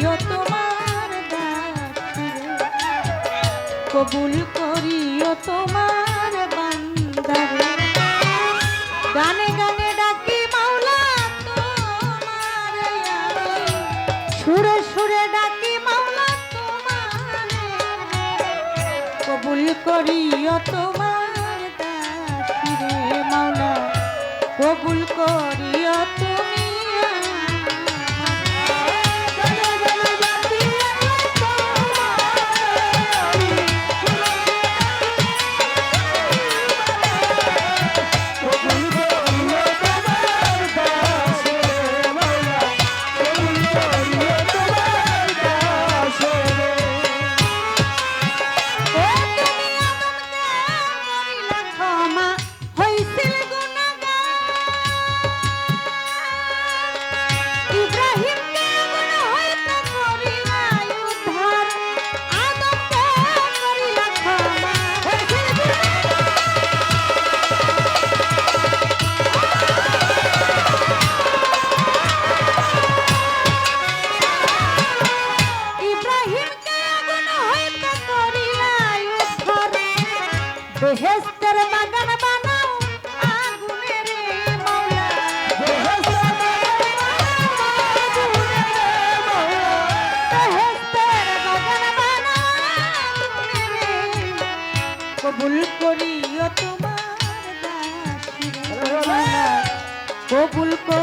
করিও তোমার কবুল করিও তোমার বান্দারে। গানে গানে ডাকি মাওলা তোমারে সুরে সুরে ডাকি মাওলা তোমারে কবুল করিও তোমার দাসিরে মাওলা। কবুল করিও তুমি কবুল করিও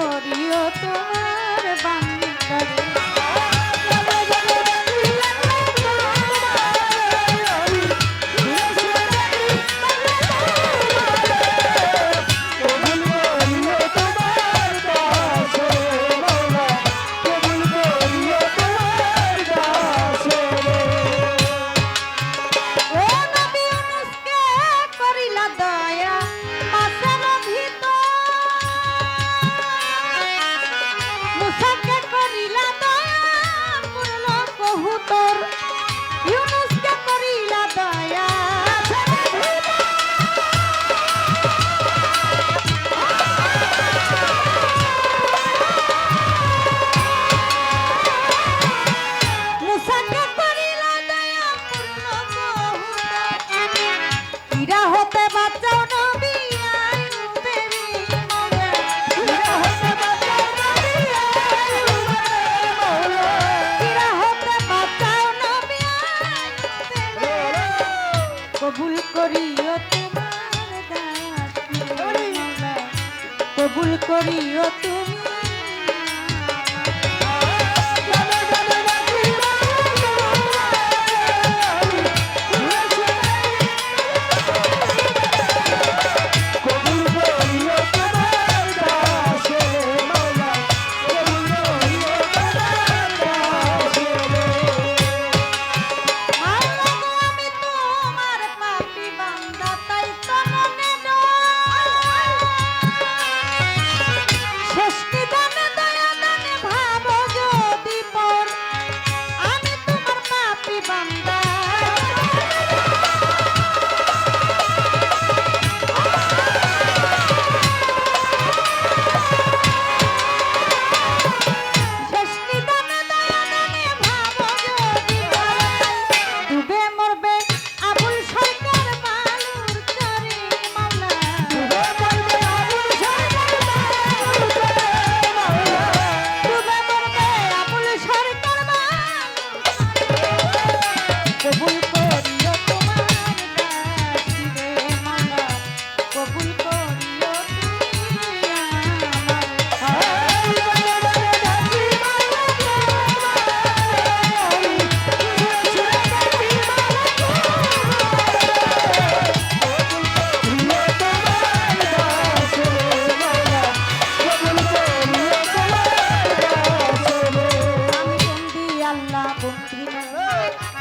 আল্লাহ বন্দি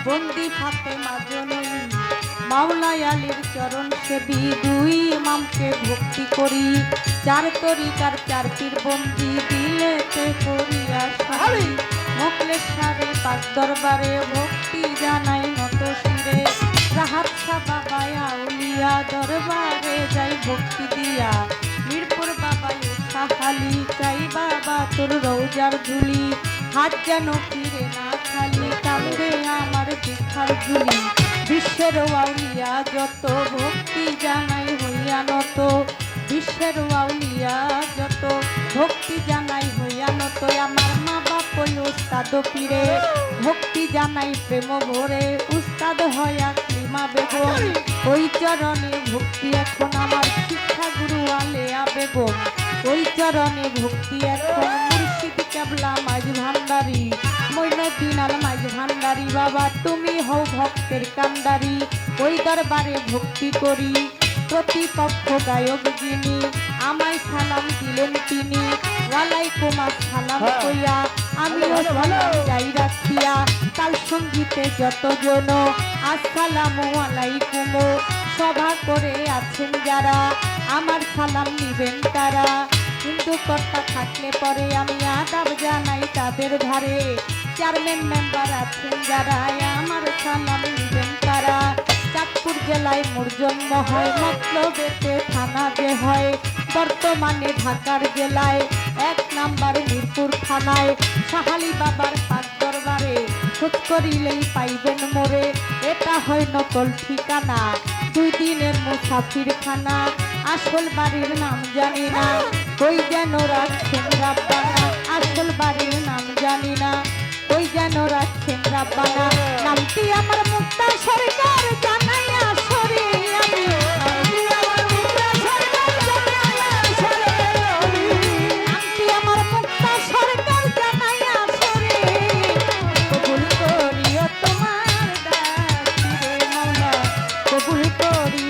বন্দি ফাতেমা জননী মাওলাই আলীর চরণ সেবী দুই ইমামকে ভক্তি করি। চার তরিকার চার পীর বন্দি দিলেতে করিয়া সারি মোকলেশ্বরে পাক দরবারে ভক্তি জানাই নত শিরে। দরবারে যাই ভক্তি দিয়া। মিরপুর বাবা সাহালি চাই বাবা তোর রৌজার ধুলি। হাত যেন ফিরে বিশ্বের আউলিয়া, যত ভক্তি জানাই হইয়া নত। বিশ্বের আউলিয়া, যত ভক্তি জানাই হইয়া নত। আমার মা বাপ উস্তাদ পীরে, ভক্তি জানাই প্রেম ভরে। উস্তাদ হয়া ক্লিমা বেগম, ওই চরণে ভক্তি এখন আমার শিক্ষা গুরু আলেয়া বেগম। ওই চরণে ভক্তি এখন মুর্শিদ কেবলা মাঝ ভান্ডারি। মৈনদিন মাঝ ভান্ডারি বাবা তুমি হও ভক্তের কান্ডারি। ওই দরবারে ভক্তি করি প্রতিপক্ষ গায়ক যিনি আমায় সালাম দিলেন তিনি। ওয়ালাইকুম আসসালাম হ্যাঁ। কইয়া আমিও সালাম যাই রাখিয়া তাল সঙ্গীতে যতজন আসসালামু আলাইকুম সভা করে আছেন যারা আমার সালাম নিবেন তারা। হিন্দু কর্তা থাকলে পরে আমি আদাব জানাই তাদের ধারে চেয়ারম্যান মেম্বার আছেন আমার সালাম নিবেন তারা। চাঁদপুর জেলায় মোর জন্ম হয়, মতলবেতে থানা যে হয়। বর্তমানে ঢাকার জেলায় এক নাম্বার মিরপুর থানায়। সাহালি বাবার পাক দরবারে খোঁজ করিলেই পাইবেন মোরে। এটা হয় নকল ঠিকানা, দুই দিনের মুসাফির খানা। আসল বাড়ির নাম জানি না ওই যেন রাখছেন রাব্বানা। আসল বাড়ির নাম জানি না। ওই যেন রাখছেন রাব্বানা নামটি আমার মুক্তা সরকার জানাই আসরে আমি। কবুল করিও তোমার দাসিরে মাওলা। কবুল করিও